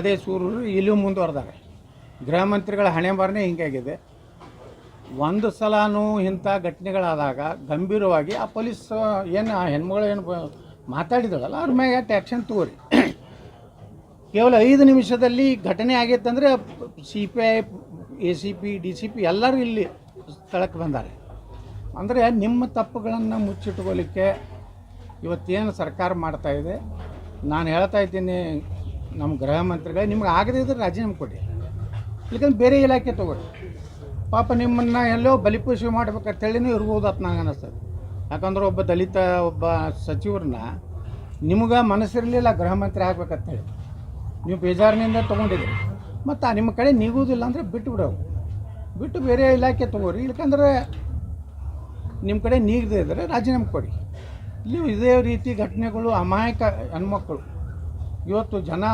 ಅದೇ ಸೂರರು ಇಲ್ಲೂ ಮುಂದುವರೆದಾರೆ ಗೃಹ ಮಂತ್ರಿಗಳ ಹಣೆ ಬರನೇ ಹಿಂಗಾಗಿದೆ. ಒಂದು ಸಲನೂ ಇಂಥ ಘಟನೆಗಳಾದಾಗ ಗಂಭೀರವಾಗಿ ಆ ಪೊಲೀಸ್, ಏನು ಆ ಹೆಣ್ಮಗಳು ಏನು ಮಾತಾಡಿದಳಲ್ಲ, ಅವ್ರ ಮ್ಯಾಗ ಆ್ಯಕ್ಷನ್ ತಗೋರಿ. ಕೇವಲ ಐದು ನಿಮಿಷದಲ್ಲಿ ಘಟನೆ ಆಗೈತೆ ಅಂದರೆ C P I, A C P, D C P ಎಲ್ಲರೂ ಇಲ್ಲಿ ಸ್ಥಳಕ್ಕೆ ಬಂದಾರೆ. ಅಂದರೆ ನಿಮ್ಮ ತಪ್ಪುಗಳನ್ನು ಮುಚ್ಚಿಟ್ಕೊಳ್ಳಿಕ್ಕೆ ಇವತ್ತೇನು ಸರ್ಕಾರ ಮಾಡ್ತಾ ಇದೆ? ನಾನು ಹೇಳ್ತಾ ಇದ್ದೀನಿ ನಮ್ಮ ಗೃಹ ಮಂತ್ರಿಗಳೇ, ನಿಮ್ಗೆ ಆಗದೇ ಇದ್ರೆ ರಾಜೀನಾಮೆ ಕೊಡಿ. ಇಲ್ಲಿಕಂದ್ರೆ ಬೇರೆ ಇಲಾಖೆ ತೊಗೊಳ್ಳಿ. ಪಾಪ ನಿಮ್ಮನ್ನು ಎಲ್ಲೋ ಬಲಿಪೂಷಿ ಮಾಡ್ಬೇಕಂತೇಳಿನೂ ಇರ್ಬೋದು ಅಂತ ನಂಗೆ ಅನ್ನಿಸ್ತದೆ ಯಾಕಂದ್ರೆ ಒಬ್ಬ ದಲಿತ, ಒಬ್ಬ ಸಚಿವರನ್ನ ನಿಮ್ಗೆ ಮನಸ್ಸಿರಲಿಲ್ಲ ಗೃಹ ಮಂತ್ರಿ ಆಗ್ಬೇಕಂತೇಳಿ ನೀವು ಬೇಜಾರಿನಿಂದ ತೊಗೊಂಡಿದ್ದೀರಿ. ಮತ್ತು ನಿಮ್ಮ ಕಡೆ ನೀಗುವುದಿಲ್ಲ ಅಂದರೆ ಬಿಟ್ಟು ಬಿಡೋವು ಬಿಟ್ಟು ಬೇರೆ ಇಲಾಖೆ ತೊಗೋರಿ ಇಲ್ಕಂದ್ರೆ ನಿಮ್ಮ ಕಡೆ ನೀಗದೇ ಇದ್ದರೆ ರಾಜೀನಾಮೆ ಕೊಡಿ. ಇಲ್ಲಿ ಇದೇ ರೀತಿ ಘಟನೆಗಳು ಅಮಾಯಕ ಹೆಣ್ಮಕ್ಳು. ಇವತ್ತು ಜನ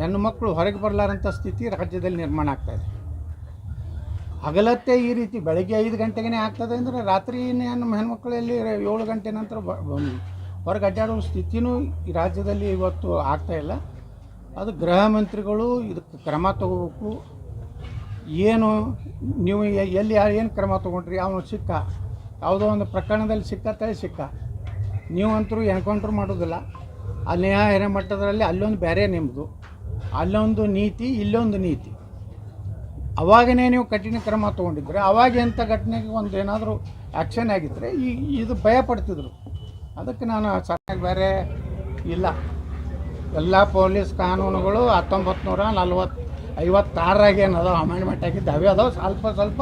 ಹೆಣ್ಣುಮಕ್ಕಳು ಹೊರಗೆ ಬರಲಾರಂಥ ಸ್ಥಿತಿ ರಾಜ್ಯದಲ್ಲಿ ನಿರ್ಮಾಣ ಆಗ್ತಾ ಇದೆ. ಹಗಲತ್ತೆ ಈ ರೀತಿ ಬೆಳಗ್ಗೆ ಐದು ಗಂಟೆಗೇ ಆಗ್ತದೆ ಅಂದರೆ ರಾತ್ರಿ ನಮ್ಮ ಹೆಣ್ಮಕ್ಳಲ್ಲಿ ಏಳು ಗಂಟೆ ನಂತರ ಹೊರಗೆ ಅಡ್ಡಾಡೋ ಸ್ಥಿತಿನೂ ಈ ರಾಜ್ಯದಲ್ಲಿ ಇವತ್ತು ಆಗ್ತಾ ಇಲ್ಲ. ಅದು ಗೃಹ ಮಂತ್ರಿಗಳು ಇದಕ್ಕೆ ಕ್ರಮ ತಗೋಬೇಕು. ಏನು ನೀವು ಎಲ್ಲಿ ಏನು ಕ್ರಮ ತೊಗೊಂಡ್ರಿ? ಅವನು ಸಿಕ್ಕ. ಯಾವುದೋ ಒಂದು ಪ್ರಕರಣದಲ್ಲಿ ಸಿಕ್ಕತ್ತೇ ಸಿಕ್ಕ. ನೀವಂತರೂ ಎನ್ಕೌಂಟ್ರ್ ಮಾಡೋದಿಲ್ಲ ಅಲ್ಲಿ ಮಟ್ಟದಲ್ಲಿ ಅಲ್ಲೊಂದು ಬೇರೆ ನಿಮ್ಮದು ಅಲ್ಲೊಂದು ನೀತಿ, ಇಲ್ಲೊಂದು ನೀತಿ. ಅವಾಗನೇ ನೀವು ಕಠಿಣ ಕ್ರಮ ತೊಗೊಂಡಿದ್ರೆ, ಅವಾಗ ಎಂಥ ಘಟನೆಗೆ ಒಂದು ಏನಾದರೂ ಆ್ಯಕ್ಷನ್ ಆಗಿದ್ದರೆ ಈ, ಇದು ಭಯ ಪಡ್ತಿದ್ರು. ಅದಕ್ಕೆ ನಾನು ಸರಿಯಾಗಿ ಬೇರೆ ಇಲ್ಲ. ಎಲ್ಲ ಪೊಲೀಸ್ ಕಾನೂನುಗಳು ಹತ್ತೊಂಬತ್ತು ನೂರ ನಲ್ವತ್ತು ಐವತ್ತಾರಾಗ ಏನದಾವ ಅಮೆಂಡ್ಮೆಂಟ್ ಆಗಿದ್ದು, ಅವೇ ಅದಾವೆ ಸ್ವಲ್ಪ ಸ್ವಲ್ಪ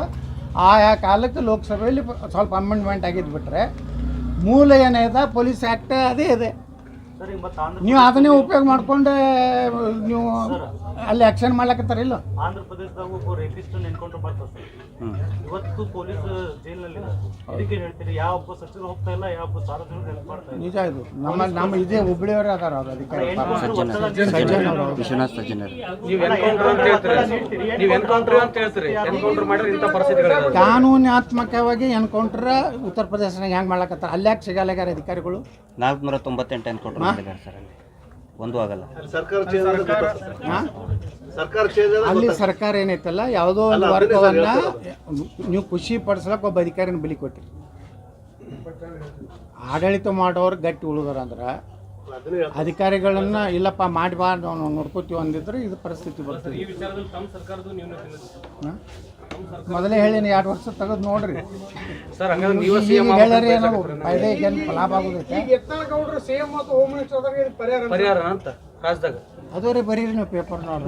ಆಯಾ ಕಾಲಕ್ಕೆ ಲೋಕಸಭೆಯಲ್ಲಿ ಸ್ವಲ್ಪ ಅಮೆಂಡ್ಮೆಂಟ್ ಆಗಿದ್ದು ಬಿಟ್ಟರೆ ಮೂಲ ಏನಿದೆ ಪೊಲೀಸ್ ಆ್ಯಕ್ಟ್ ಅದೇ ಇದೆ. ನೀವು ಅದನ್ನೇ ಉಪಯೋಗ ಮಾಡ್ಕೊಂಡೆ ನೀವು ಅಲ್ಲಿ ಆಕ್ಷನ್ ಮಾಡ್ಲಕತ್ತಾರಿಲ್ಲ ಆಂಧ್ರ ಪ್ರದೇಶದಾಗ ಒಬ್ಬ ರೇಪಿಸ್ಟ್ ಮಾಡ್ತಾರೆ ಸರ್. ಇವತ್ತು ಪೊಲೀಸ್ ಜೈಲಿನಲ್ಲಿ ಇದಕ್ಕೆ ಹೇಳ್ತೀರಿ ಯಾವ ಒಬ್ಬ ಸಚಿವರು ಹೋಗ್ತಾ ಇಲ್ಲ ಯಾವ ಒಬ್ಬ ಸಾರ್ವಜನಿಕರು ಹೆಲ್ಪ್ ಮಾಡ್ತಾ ಇಲ್ಲ? ನಿಜ ಇದು. ನಮ್ಮ ನಮ್ಮ ಇದೇ ಹುಬ್ಳಿಯವರೇ ಅದಾರ ಅವ್ರು ಅವರು ವಿಶ್ವನಾಥ್ ಸಜ್ಜನರು. ನೀವು ಎನ್ಕೌಂಟರ್ ಅಂತ ಹೇಳ್ತೀರಿ. ನೀವು ಎನ್ಕೌಂಟರ್ ಅಂತ ಹೇಳ್ತೀರಿ. ಎನ್ಕೌಂಟರ್ ಮಾಡಿದ್ರೆ ಇಂಥ ಪರಿಸ್ಥಿತಿಗಳು ಕಾನೂನಾತ್ಮಕವಾಗಿ ಎನ್ಕೌಂಟರ್ ಉತ್ತರ ಪ್ರದೇಶನಾಗ ಹೆಂಗೆ ಮಾಡ್ಲಕತ್ತಾರ? ಅಲ್ಲಿ ಯಾಕೆ ಸಿಗಲ್ಲಾಗ್ಯಾರ ಅಧಿಕಾರಿಗಳು? ನಾಲ್ಕುನೂರ ತೊಂಬತ್ತೆಂಟು ಎನ್ಕೌಂಟರ್ ಮಾಡಿದ್ದಾರೆ ಸರ್ ಅಲ್ಲಿ. ಒಂದು ಆಗಲ್ಲ. ಹಾ? ಅಲ್ಲಿ ಸರ್ಕಾರ ಏನೈತಲ್ಲ ಯಾವುದೋ ಒಂದು ವರ್ಗವನ್ನ ನೀವು ಖುಷಿ ಪಡಿಸ್ಲಕ್ಕ ಒಬ್ಬ ಅಧಿಕಾರಿನ ಬಲಿ ಕೊಟ್ಟಿರಿ ಆಡಳಿತ ಮಾಡೋರು ಗಟ್ಟಿ ಉಳಿದ್ರ ಅಂದ್ರೆ ಅಧಿಕಾರಿಗಳನ್ನ ಇಲ್ಲಪ್ಪ ಮಾಡಬಾರ್ದು ನೋಡ್ಕೋತೀವಿ ಅಂದಿದ್ರೆ ಇದು ಪರಿಸ್ಥಿತಿ ಬರ್ತದೆ. ಮೊದಲೇ ಹೇಳೀನಿ ಎರಡು ವರ್ಷ ತೆಗೆದು ನೋಡ್ರಿ. ಸರ್ ಹಂಗಾದ್ರೆ ನೀವು ಈಗ ಹೇಳ್ಯಾರಿ ಏನೋ ಫಾಯ್ದೆ ಏನು ಲಾಭ ಆಗೋದೈತೆ ಪರಿಹಾರ ಅಂತ. ರಾಜ್ಯದಾಗ? ಅದು ರೀ ಬರೀರಿ ನೀವು ಪೇಪರ್ನವ್ರು